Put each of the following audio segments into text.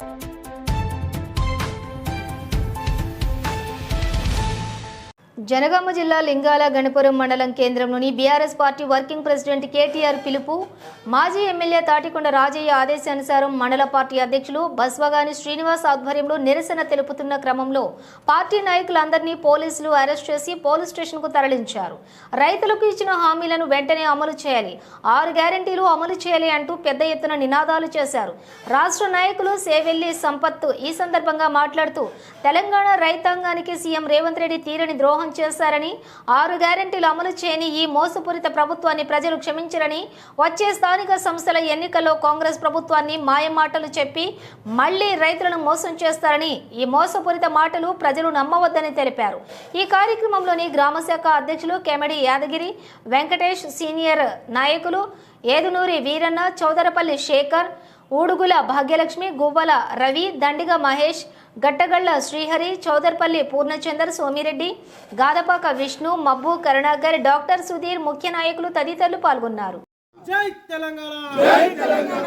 you Janagama జిల్లా లింగాల గణపురం మండలం కేంద్రంలోని BRS party working president KTR పిలుపు. మాజీ ఎమ్మెల్యే తాటికొండ రాజయ్య ఆదేశానుసారం మండల పార్టీ అధ్యక్షులు బస్వగాని శ్రీనివాస్ ఆధ్వర్యంలో నిరసన తెలుపుతున్న క్రమంలో పార్టీ నాయకులందరినీ పోలీసులు అరెస్ట్ చేసి పోలీస్ స్టేషన్కు తరలించారు. రైతులకు ఇచ్చిన హామీలను వెంటనే అమలు చేయాలి. ఆరు గ్యారంటీలు అమలు చేయాలి అంటూ పెద్ద ఎత్తున నినాదాలు చేశారు. రాష్ట్ర నాయకులు సేవెల్లి సంపత్ ఈ సందర్భంగా మాట్లాడుతూ తెలంగాణ రైతాంగానికి సీఎం రేవంత్ రెడ్డి తీరని ద్రోహం చేశారని ఆరు గ్యారెంటీలు అమలు చేయని ఈ మోసపూరిత ప్రభుత్వాన్ని ప్రజలు క్షమించరని వచ్చే స్థానిక సంస్థల ఎన్నికల్లో కాంగ్రెస్ ప్రభుత్వాన్ని మాయమాటలు చెప్పి మళ్ళీ రైతులను మోసం చేస్తారని ఈ మోసపూరిత మాటలు ప్రజలు నమ్మవద్దని తెలిపారు. ఈ కార్యక్రమంలోని గ్రామశాఖ అధ్యక్షులు కెమెడి యాదగిరి వెంకటేష్ సీనియర్ నాయకులు ఏదునూరి వీరన్న చౌదరపల్లి శేఖర్ ఊడుగుల భాగ్యలక్ష్మి గువ్వల రవి దండిగ మహేష్ గట్టగళ్ళ శ్రీహరి చౌదర్పల్లి పూర్ణచందర్ సోమిరెడ్డి గాదపాక విష్ణు మబ్బు కరుణాకర్ డాక్టర్ సుధీర్ ముఖ్య నాయకులు తదితరులు పాల్గొన్నారు. జై తెలంగాణ! జై తెలంగాణ!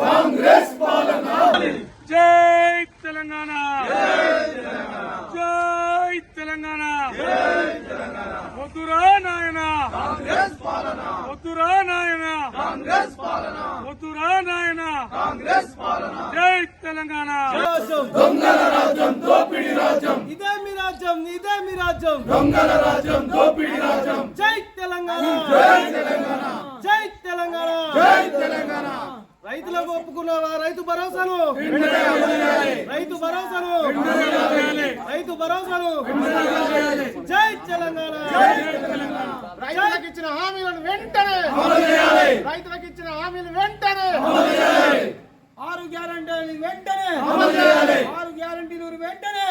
కాంగ్రెస్ పాలన! జై తెలంగాణ! జై తెలంగాణ! వద్దురా నాయన వద్దురా నాయన. వద్దురా నాయన జై తెలంగాణ. రాజ్యం దొంగల రాజ్యం దోపిడి రాజ్యం ఇదే మీ రాజ్యం ఇదే మీ రాజ్యం. దొంగల రాజ్యం దోపిడి రాజ్యం జై తెలంగాణ. జై తెలంగాణ. జై తెలంగాణ. జై తెలంగాణ. రైతులకు ఒప్పుకున్నావా? రైతు భరోసాను. రైతు భరోసాను. రైతు భరోసాను. జై తెలంగాణ. జై తెలంగాణ. రైతులకు ఇచ్చిన హామీలను వెంటనే రైతులకు ఇచ్చిన హామీలు వెంటనే ఆరు గ్యారంటీలు వెంటనే ఆరు గ్యారంటీలు వెంటనే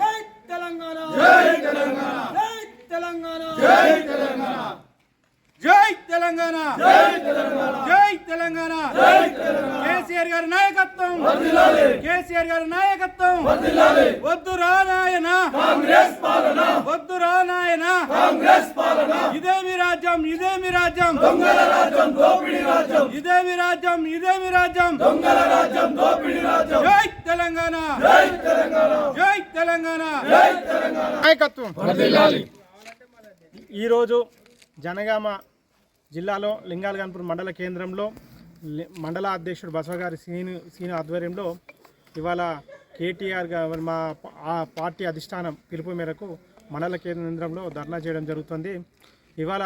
జై తెలంగాణ జై తెలంగాణ జై తెలంగాణ. జై తెలంగాణ. జై తెలంగాణ. జై తెలంగాణ. కేసీఆర్ గారి నాయకత్వం. కేసీఆర్ గారి నాయకత్వం. వద్దు రానాయన కాంగ్రెస్ పాలన. వద్దు రానాయన కాంగ్రెస్ పాలన. ఇదే మీ రాజ్యం ఇదే మీ రాజ్యం. దొంగల రాజ్యం దోపిడి రాజ్యం. ఇదే మీ రాజ్యం ఇదే మీ రాజ్యం. దొంగల రాజ్యం దోపిడి రాజ్యం. జై తెలంగాణ. జై తెలంగాణ. జై తెలంగాణ. నాయకత్వం. ఈరోజు జనగామ జిల్లాలో లింగాలగన్పూర్ మండల కేంద్రంలో మండల అధ్యక్షుడు బసవగారి సీను సీను ఆధ్వర్యంలో ఇవాళ కేటీఆర్ గారు మా ఆ పార్టీ అధిష్టానం పిలుపు మేరకు మండల కేంద్రంలో ధర్నా చేయడం జరుగుతుంది. ఇవాళ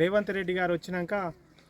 రేవంత్ రెడ్డి గారు వచ్చినాక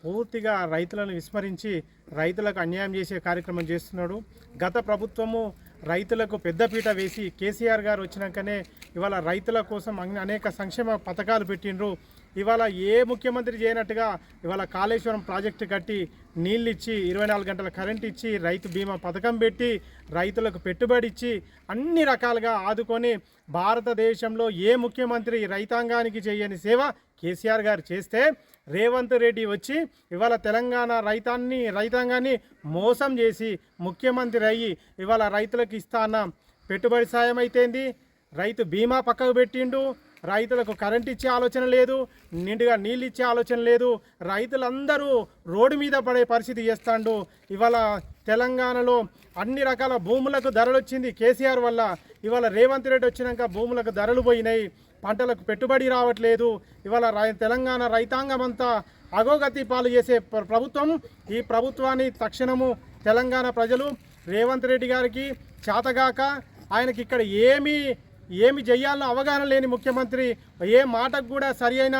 పూర్తిగా రైతులను విస్మరించి రైతులకు అన్యాయం చేసే కార్యక్రమం చేస్తున్నాడు. గత ప్రభుత్వము రైతులకు పెద్దపీట వేసి కేసీఆర్ గారు వచ్చినాకనే ఇవాళ రైతుల కోసం అనేక సంక్షేమ పథకాలు పెట్టిండ్రు. ఇవాళ ఏ ముఖ్యమంత్రి చేయనట్టుగా ఇవాళ కాళేశ్వరం ప్రాజెక్టు కట్టి నీళ్ళు ఇచ్చి ఇరవై నాలుగు గంటల కరెంట్ ఇచ్చి రైతు బీమా పథకం పెట్టి రైతులకు పెట్టుబడి ఇచ్చి అన్ని రకాలుగా ఆదుకొని భారతదేశంలో ఏ ముఖ్యమంత్రి రైతాంగానికి చేయని సేవ కేసీఆర్ గారు చేస్తే రేవంత్ రెడ్డి వచ్చి ఇవాళ తెలంగాణ రైతాన్ని రైతాంగాన్ని మోసం చేసి ముఖ్యమంత్రి అయ్యి ఇవాళ రైతులకు ఇస్తా అన్న పెట్టుబడి సాయం అయితేంది రైతు బీమా పక్కకు పెట్టిండు. రైతులకు కరెంట్ ఇచ్చే ఆలోచన లేదు నిండుగా నీళ్ళు ఇచ్చే ఆలోచన లేదు. రైతులందరూ రోడ్డు మీద పడే పరిస్థితి చేస్తాండు. ఇవాళ తెలంగాణలో అన్ని రకాల భూములకు ధరలు వచ్చింది కేసీఆర్ వల్ల. ఇవాళ రేవంత్ రెడ్డి వచ్చినాక భూములకు ధరలు పోయినాయి. పంటలకు పెట్టుబడి రావట్లేదు. ఇవాళ రై- తెలంగాణ రైతాంగం అంతా అగోగతి పాలు చేసే ప్రభుత్వం. ఈ ప్రభుత్వాన్ని తక్షణము తెలంగాణ ప్రజలు రేవంత్ రెడ్డి గారికి చేతగాక ఆయనకి ఇక్కడ ఏమీ ఏమి చేయాలో అవగాహన లేని ముఖ్యమంత్రి ఏ మాటకు కూడా సరి అయిన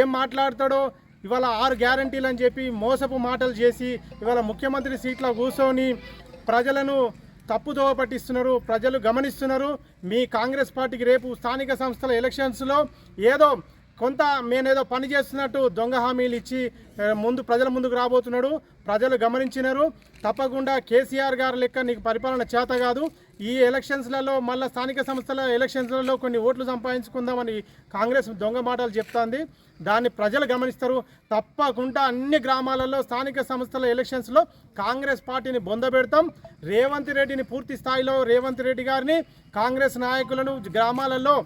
ఏం మాట్లాడతాడో ఇవాళ ఆరు గ్యారంటీలు అని చెప్పి మోసపు మాటలు చేసి ఇవాళ ముఖ్యమంత్రి సీట్లో కూర్చొని ప్రజలను తప్పుదోవ పట్టిస్తున్నారు ప్రజలు గమనిస్తున్నారు. మీ కాంగ్రెస్ పార్టీకి రేపు స్థానిక సంస్థల ఎలక్షన్స్లో ఏదో కొంత మేనేదో పని చేస్తున్నట్టు దొంగ హామీలు ఇచ్చి ముందు ప్రజల ముందుకు రాబోతున్నాడు. ప్రజలు గమనించినారు. తప్పకుండా కేసీఆర్ గారు లెక్క నీకు పరిపాలన చేత కాదు. ఈ ఎలక్షన్స్లలో మళ్ళీ స్థానిక సంస్థల ఎలక్షన్స్లలో కొన్ని ఓట్లు సంపాదించుకుందామని కాంగ్రెస్ దొంగ మాటలు చెప్తాంది. దాన్ని ప్రజలు గమనిస్తారు. తప్పకుండా అన్ని గ్రామాలలో స్థానిక సంస్థల ఎలక్షన్స్లో కాంగ్రెస్ పార్టీని బొందబెడతాం రేవంత్ రెడ్డిని పూర్తి స్థాయిలో రేవంత్ రెడ్డి గారిని కాంగ్రెస్ నాయకులను గ్రామాలలో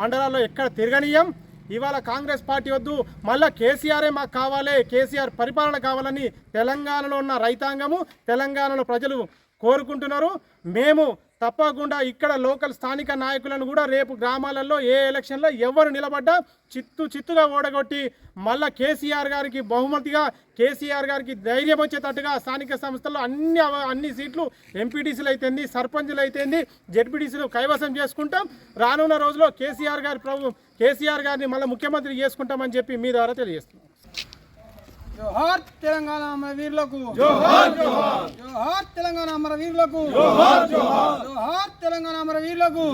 మండలాల్లో ఎక్కడ తిరగనీయం. ఇవాళ కాంగ్రెస్ పార్టీ వద్దు మళ్ళా కేసీఆరే మాకు కావాలి కేసీఆర్ పరిపాలన కావాలని తెలంగాణలో ఉన్న రైతాంగము తెలంగాణలో ప్రజలు కోరుకుంటున్నారు. మేము తప్పకుండా ఇక్కడ లోకల్ స్థానిక నాయకులను కూడా రేపు గ్రామాలలో ఏ ఎలక్షన్లో ఎవరు నిలబడ్డా చిత్తు చిత్తుగా ఓడగొట్టి మళ్ళా కేసీఆర్ గారికి బహుమతిగా కేసీఆర్ గారికి ధైర్యం వచ్చేటట్టుగా స్థానిక సంస్థల్లో అన్ని అన్ని సీట్లు ఎంపీటీసీలు అయితేంది సర్పంచులు అయితేంది జెడ్పీటీసీలు కైవసం చేసుకుంటాం. రానున్న రోజుల్లో కేసీఆర్ గారి ప్రభు కేసీఆర్ గారిని మళ్ళీ ముఖ్యమంత్రి చేసుకుంటామని చెప్పి మీ ద్వారా తెలియజేస్తున్నాం. జోహార్ తెలంగాణ వీరులకు. జోహార్ జోహార్. తెలంగాణ అమర వీరులకు జోహార్. తెలంగాణ అమర వీరులకు